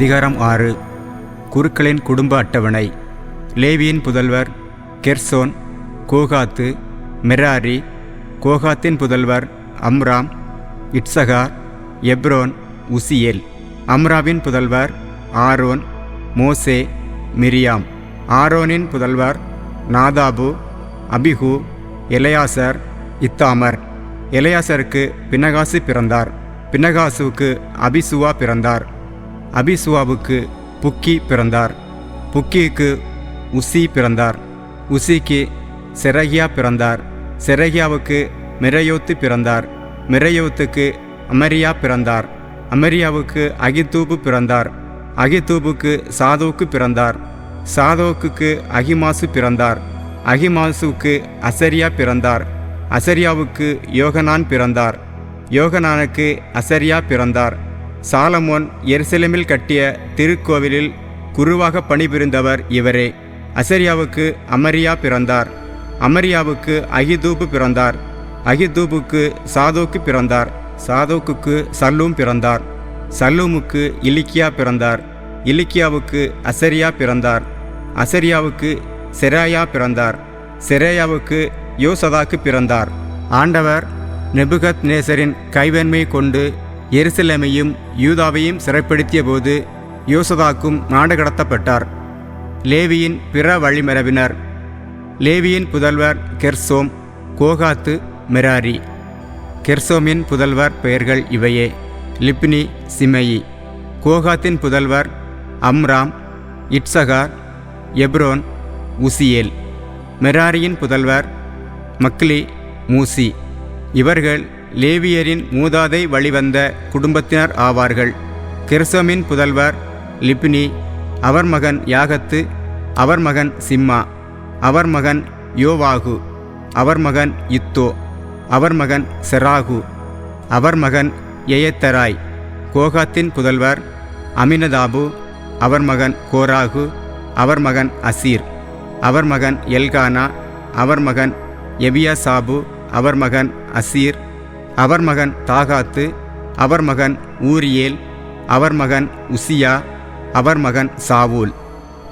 அதிகாரம் ஆறு. குருக்களின் குடும்ப அட்டவணை. லேவியின் புதல்வர் கெர்சோன் கோகாத்து மெராரி கோகாத்தின் புதல்வர் அம்ராம் இட்சகார் எப்ரோன் உசியேல். அம்ராவின் புதல்வர் ஆரோன் மோசே மிரியாம். ஆரோனின் புதல்வர் நாதாபு அபிஹு எலையாசர் இத்தாமர். எலையாசருக்கு பினகாசு பிறந்தார். பினகாசுவுக்கு அபிசுவா பிறந்தார். அபிசுவாவுக்கு புக்கி பிறந்தார். புக்கிக்கு உசி பிறந்தார். உசிக்கு செரகியா பிறந்தார். செரகியாவுக்கு மிரையோத்து பிறந்தார். மிரையோத்துக்கு அமரியா பிறந்தார். அமரியாவுக்கு அகிதூபு பிறந்தார். அகிதூபுக்கு சாதோக்கு பிறந்தார். சாதோக்குக்கு அகிமாசு பிறந்தார். அகிமாசுக்கு அசரியா பிறந்தார். அசரியாவுக்கு யோகனான் பிறந்தார். யோகனானுக்கு அசரியா பிறந்தார். சாலமோன் எருசலேமில் கட்டிய திருக்கோவிலில் குருவாக பணிபுரிந்தவர் இவரே. அசரியாவுக்கு அமரியா பிறந்தார். அமரியாவுக்கு அகிதூபு பிறந்தார். அகிதூபுக்கு சாதோக்கு பிறந்தார். சாதோக்குக்கு சல்லூம் பிறந்தார். சல்லூமுக்கு இலிக்கியா பிறந்தார். இலிக்கியாவுக்கு அசரியா பிறந்தார். அசரியாவுக்கு செராயா பிறந்தார். செரேயாவுக்கு யோசதாக்கு பிறந்தார். ஆண்டவர் நெபுகத் நேசரின் கைவன்மை கொண்டு எருசலேமையும் யூதாவையும் சிறைப்படுத்திய போது யோசதாக்கும் நாடு கடத்தப்பட்டார் லேவியின் பிற வழிமரபினர். லேவியின் புதல்வர் கெர்சோம் கோகாத்து மெராரி. கெர்சோமின் புதல்வர் பெயர்கள் இவையே. லிப்னி சிமயி. கோகாத்தின் புதல்வர் அம்ராம் இட்சகார் எப்ரோன் உசியேல். மெராரியின் புதல்வர் மக்லி மூசி. இவர்கள் லேவியரின் மூதாதை வழிவந்த குடும்பத்தினர் ஆவார்கள் கெர்சோமின் புதல்வர் லிப்னி அவர் மகன் யாகத்து அவர் மகன் சிம்மா அவர் மகன் யோவாகு அவர் மகன் இத்தோ அவர் மகன் செராகு அவர் மகன் எயத்தராய் கோகாத்தின் புதல்வர் அமினதாபு அவர் மகன் கோராகு அவர் மகன் அசீர் அவர் மகன் எல்கானா அவர் மகன் எபியாசாபு அவர் மகன் அசீர் அவர் மகன் தாகாத்து அவர் மகன் ஊரியேல் அவர் மகன் உசியா அவர் மகன் சாவூல்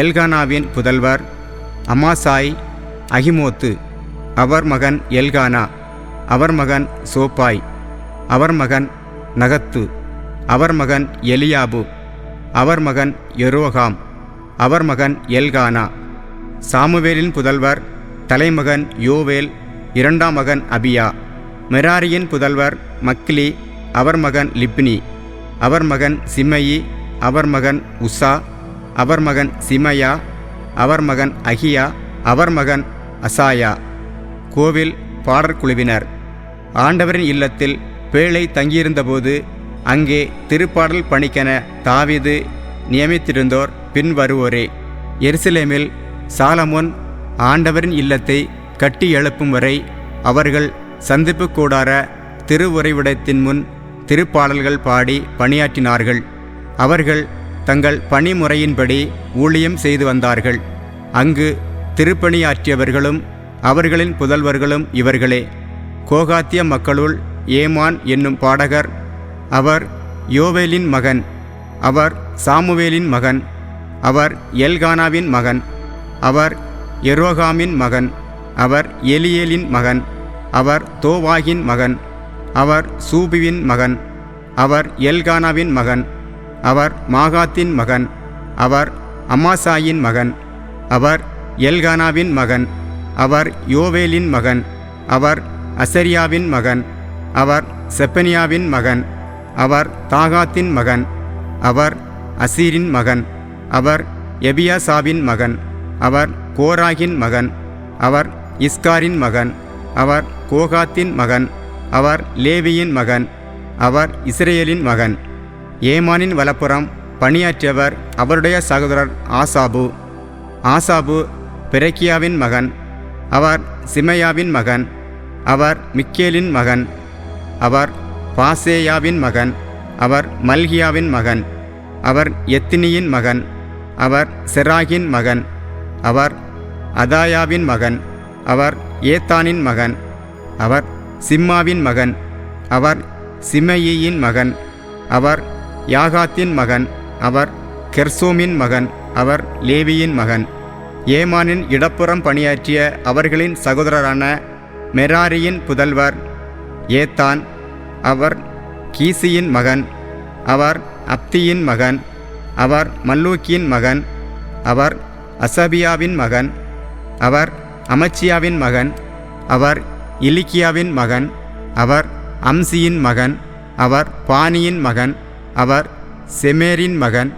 எல்கானாவின் புதல்வர் அமாசாய் அகிமோத்து அவர் மகன் எல்கானா அவர் மகன் சோப்பாய் அவர் மகன் நகத்து அவர் மகன் எலியாபு அவர் மகன் எரோகாம் அவர் மகன் எல்கானா சாமுவேலின் புதல்வர் தலைமகன் யோவேல் இரண்டாம் மகன் அபியா மெராரியின் புதல்வர் மக்லி அவர் மகன் லிப்னி அவர் மகன் சிமயி அவர் மகன் உஷா அவர் மகன் சிமயா அவர் மகன் அகியா அவர் மகன் அசாயா. கோவில் பாடற்குழுவினர் ஆண்டவரின் இல்லத்தில் பேழை தங்கியிருந்தபோது அங்கே திருப்பாடல் பணிக்கென தாவிது நியமித்திருந்தோர் பின் வருவோரே. எருசலேமில் சாலமோன் ஆண்டவரின் இல்லத்தை கட்டி எழுப்பும் வரை அவர்கள் சந்திப்பு கூடார திருவுறைவிடத்தின் முன் திருப்பாடல்கள் பாடி பணியாற்றினார்கள். அவர்கள் தங்கள் பணிமுறையின்படி ஊழியம் செய்து வந்தார்கள். அங்கு திருப்பணியாற்றியவர்களும் அவர்களின் புதல்வர்களும் இவர்களே. கோகாத்திய மக்களுள் ஏமான் என்னும் பாடகர் அவர் யோவேலின் மகன் அவர் சாமுவேலின் மகன் அவர் எல்கானாவின் மகன் அவர் எரோகாமின் மகன் அவர் எலியேலின் மகன் அவர் தோவாகின் மகன் அவர் சூபிவின் மகன் அவர் எல்கானாவின் மகன் அவர் மாகாத்தின் மகன் அவர் அமாசாயின் மகன் அவர் எல்கானாவின் மகன் அவர் யோவேலின் மகன் அவர் அசரியாவின் மகன் அவர் செப்பனியாவின் மகன் அவர் தாகாத்தின் மகன் அவர் அசீரின் மகன் அவர் எபியாசாவின் மகன் அவர் கோராகின் மகன் அவர் இஸ்காரின் மகன் அவர் கோகாத்தின் மகன் அவர் லேவியின் மகன் அவர் இஸ்ரேலின் மகன் ஏமானின் வலப்புறம் பணியாற்றியவர் அவருடைய சகோதரர் ஆசாபு ஆசாபு பெரக்கியாவின் மகன் அவர் சிமையாவின் மகன் அவர் மிக்கேலின் மகன் அவர் பாசேயாவின் மகன் அவர் மல்கியாவின் மகன் அவர் எத்தினியின் மகன் அவர் செராகின் மகன் அவர் அதாயாவின் மகன் அவர் ஏத்தானின் மகன். அவர் சிம்மாவின் மகன். அவர் சிமையின் மகன். அவர் யாகாத்தின் மகன். அவர் கெர்சோமின் மகன். அவர் லேவியின் மகன். ஏமானின் இடப்புறம் பணியாற்றிய அவர்களின் சகோதரரான மெராரியின் புதல்வர் ஏத்தான். அவர் கீசியின் மகன். அவர் அப்தியின் மகன். அவர் மல்லூக்கியின் மகன். அவர் அசபியாவின் மகன். அவர் அமச்சியாவின் மகன் அவர் இலிக்கியாவின் மகன் அவர் அம்சியின் மகன் அவர் பானியின் மகன் அவர் செமேரின் மகன்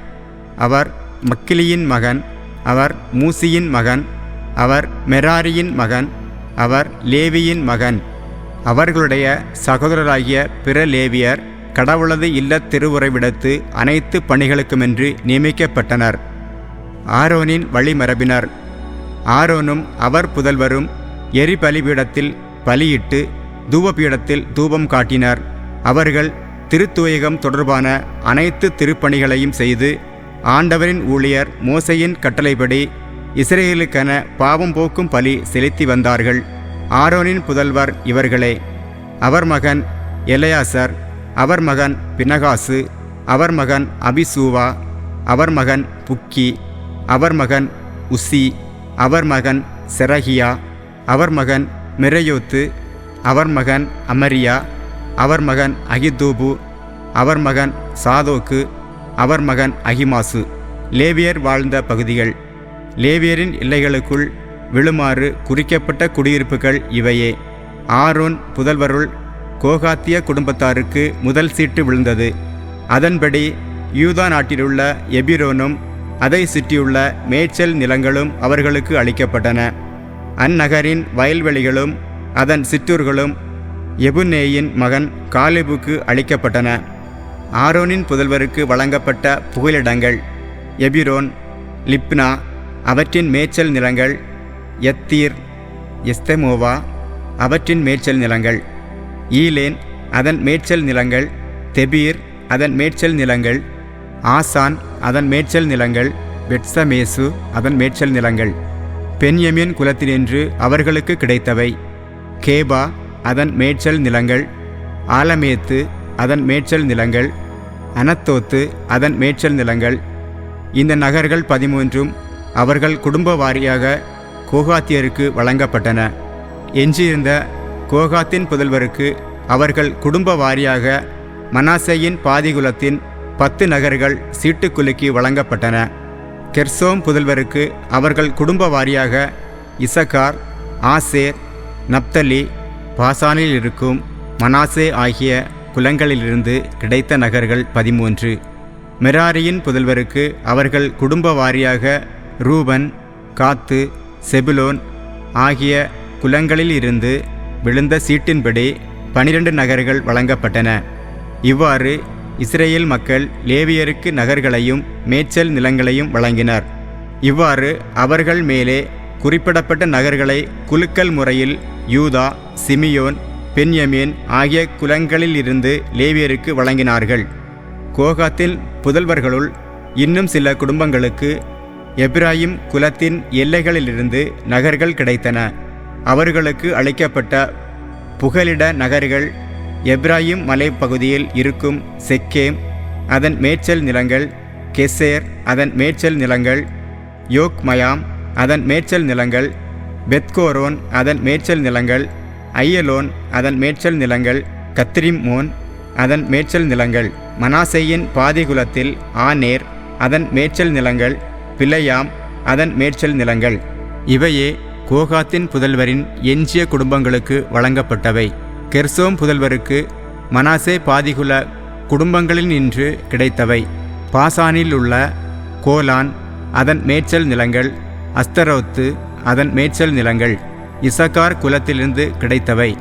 அவர் மக்கிலியின் மகன் அவர் மூசியின் மகன் அவர் மெராரியின் மகன் அவர் லேவியின் மகன். அவர்களுடைய சகோதரராகிய பிற லேவியர் கடவுளது இல்லத் திருவுறைவிடத்து அனைத்து பணிகளுக்குமென்று நியமிக்கப்பட்டனர். ஆரோனின் வழிமரபினர். ஆரோனும் அவர் புதல்வரும் எரிபலிபீடத்தில் பலியிட்டு தூபபீடத்தில் தூபம் காட்டினர். அவர்கள் திருத்துவயகம் தொடர்பான அனைத்து திருப்பணிகளையும் செய்து ஆண்டவரின் ஊழியர் மோசையின் கட்டளைப்படி இஸ்ரேலுக்கென பாவம் போக்கும் பலி செலுத்தி வந்தார்கள். ஆரோனின் புதல்வர் இவர்களே அவர் மகன் எலையாசர் அவர் மகன் பினகாசு அவர் மகன் அபிசூவா அவர் மகன் புக்கி அவர் மகன் உசி அவர் மகன் செரஹியா அவர் மகன் மிரையோத்து அவர் மகன் அமரியா அவர் மகன் அகிதூபு அவர் மகன் சாதோக்கு அவர் மகன் அகிமாசு. லேவியர் வாழ்ந்த பகுதிகள். லேவியரின் எல்லைகளுக்குள் விழுமாறு குறிக்கப்பட்ட குடியிருப்புகள் இவையே. ஆரோன் புதல்வருள் கோகாத்திய குடும்பத்தாருக்கு முதல் சீட்டு விழுந்தது. அதன்படி யூதா நாட்டிலுள்ள எபிரோனும் அதை சுற்றியுள்ள மேய்ச்சல் நிலங்களும் அவர்களுக்கு அளிக்கப்பட்டன. அந்நகரின் வயல்வெளிகளும் அதன் சிற்றூர்களும் எபுனேயின் மகன் காலிபுக்கு அளிக்கப்பட்டன. ஆரோனின் புதல்வருக்கு வழங்கப்பட்ட புகலிடங்கள் எபிரோன் லிப்னா அவற்றின் மேய்ச்சல் நிலங்கள் எத்தீர் எஸ்தெமோவா அவற்றின் மேய்ச்சல் நிலங்கள் ஈலேன் அதன் மேய்ச்சல் நிலங்கள் தெபீர் அதன் மேய்ச்சல் நிலங்கள் ஆசான் அதன் மேய்ச்சல் நிலங்கள் பெட்சமேசு அதன் மேய்ச்சல் நிலங்கள் பென்யமின் குலத்தினின்று அவர்களுக்கு கிடைத்தவை. கேபா அதன் மேய்ச்சல் நிலங்கள் ஆலமேத்து அதன் மேய்ச்சல் நிலங்கள் அனத்தோத்து அதன் மேய்ச்சல் நிலங்கள். இந்த நகர்கள் பதிமூன்றும் அவர்கள் குடும்ப வாரியாக கோகாத்தியருக்கு வழங்கப்பட்டன. எஞ்சியிருந்த கோகாத்தின் புதல்வருக்கு அவர்கள் குடும்ப வாரியாக மனாசையின் பாதிகுலத்தின் பத்து நகர்கள் சீட்டுக்குலுக்கி வழங்கப்பட்டன. கெர்சோம் புதல்வருக்கு அவர்கள் குடும்ப வாரியாக இசகார் ஆசேர் நப்தலி பாசானில் இருக்கும் மனாசே ஆகிய குலங்களிலிருந்து கிடைத்த நகர்கள் பதிமூன்று. மெராரியின் புதல்வருக்கு அவர்கள் குடும்ப வாரியாக ரூபன் காத்து செபுலோன் ஆகிய குலங்களில் இருந்து விழுந்த சீட்டின்படி பனிரெண்டு நகர்கள் வழங்கப்பட்டன. இவ்வாறு இஸ்ரேல் மக்கள் லேவியருக்கு நகர்களையும் மேய்ச்சல் நிலங்களையும் வழங்கினர். இவ்வாறு அவர்கள் மேலே குறிப்பிடப்பட்ட நகர்களை குலுக்கல் முறையில் யூதா சிமியோன் பென்யமீன் ஆகிய குலங்களிலிருந்து லேவியருக்கு வழங்கினார்கள். கோகாத்தின் புதல்வர்களுள் இன்னும் சில குடும்பங்களுக்கு எப்ராஹிம் குலத்தின் எல்லைகளிலிருந்து நகர்கள் கிடைத்தன. அவர்களுக்கு அளிக்கப்பட்ட புகலிட நகர்கள் எப்ராஹிம் மலைப்பகுதியில் இருக்கும் செக்கேம் அதன் மேய்ச்சல் நிலங்கள் கெசேர் அதன் மேய்ச்சல் நிலங்கள் யோக்மயாம் அதன் மேய்ச்சல் நிலங்கள் பெத்கோரோன் அதன் மேய்ச்சல் நிலங்கள் ஐயலோன் அதன் மேய்ச்சல் நிலங்கள் கத்திரிம்மோன் அதன் மேய்ச்சல் நிலங்கள் மனாசையின் பாதிகுலத்தில் ஆனேர் அதன் மேய்ச்சல் நிலங்கள் பிழையாம் அதன் மேய்ச்சல் நிலங்கள். இவையே கோகாத்தின் புதல்வரின் எஞ்சிய குடும்பங்களுக்கு வழங்கப்பட்டவை. கெர்சோம் புதல்வருக்கு மனாசே பாதிகுல குடும்பங்களில் நின்று கிடைத்தவை. பாசானில் உள்ள கோலான் அதன் மேய்ச்சல் நிலங்கள். அஸ்தரோத்து அதன் மேய்ச்சல் நிலங்கள். இசக்கார் குலத்திலிருந்து கிடைத்தவை.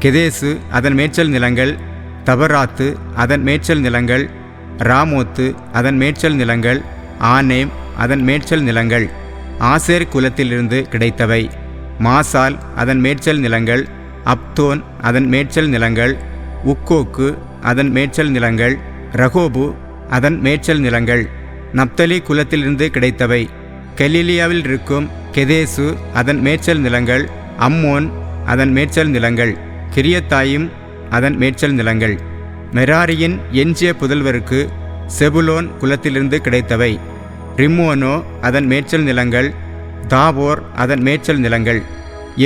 கெதேசு அதன் மேய்ச்சல் நிலங்கள். தபராத்து அதன் மேய்ச்சல் நிலங்கள். ராமோத்து அதன் மேய்ச்சல் நிலங்கள். ஆனேம் அதன் மேய்ச்சல் நிலங்கள். ஆசேர் குலத்திலிருந்து கிடைத்தவை. மாசால் அதன் மேய்ச்சல் நிலங்கள். அப்தோன் அதன் மேய்ச்சல் நிலங்கள் உக்கோக்கு அதன் மேய்ச்சல் நிலங்கள் ரகோபு அதன் மேய்ச்சல் நிலங்கள் நப்தலி குலத்திலிருந்து கிடைத்தவை. கெலிலியாவில் இருக்கும் கெதேசு அதன் மேய்ச்சல் நிலங்கள் அம்மோன் அதன் மேய்ச்சல் நிலங்கள் கிரியத்தாயும் அதன் மேய்ச்சல் நிலங்கள். மெராரியின் எஞ்சிய புதல்வருக்கு செபுலோன் குலத்திலிருந்து கிடைத்தவை. ரிம்மோனோ அதன் மேய்ச்சல் நிலங்கள் தாபோர் அதன் மேய்ச்சல் நிலங்கள்.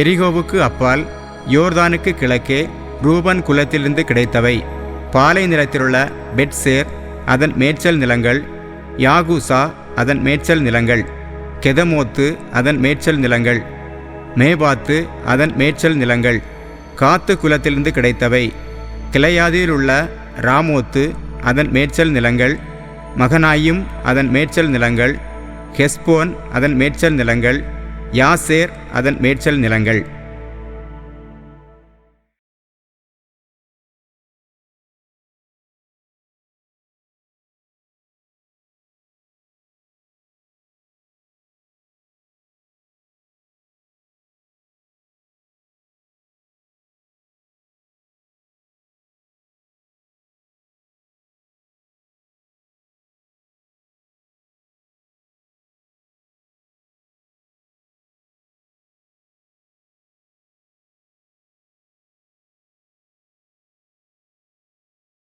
எரிகோவுக்கு அப்பால் யோர்தானுக்கு கிழக்கே ரூபன் குலத்திலிருந்து கிடைத்தவை. பாலை நிலத்திலுள்ள பெட்சேர் அதன் மேய்ச்சல் நிலங்கள். யாகூசா அதன் மேய்ச்சல் நிலங்கள். கெதமோத்து அதன் மேய்ச்சல் நிலங்கள். மேபாத்து அதன் மேய்ச்சல் நிலங்கள். காத்து குலத்திலிருந்து கிடைத்தவை. கிளையாதியில் உள்ள ராமோத்து அதன் மேய்ச்சல் நிலங்கள். மகனாயும் அதன் மேய்ச்சல் நிலங்கள். ஹெஸ்போன் அதன் மேய்ச்சல் நிலங்கள். யாசேர் அதன் மேய்ச்சல் நிலங்கள்.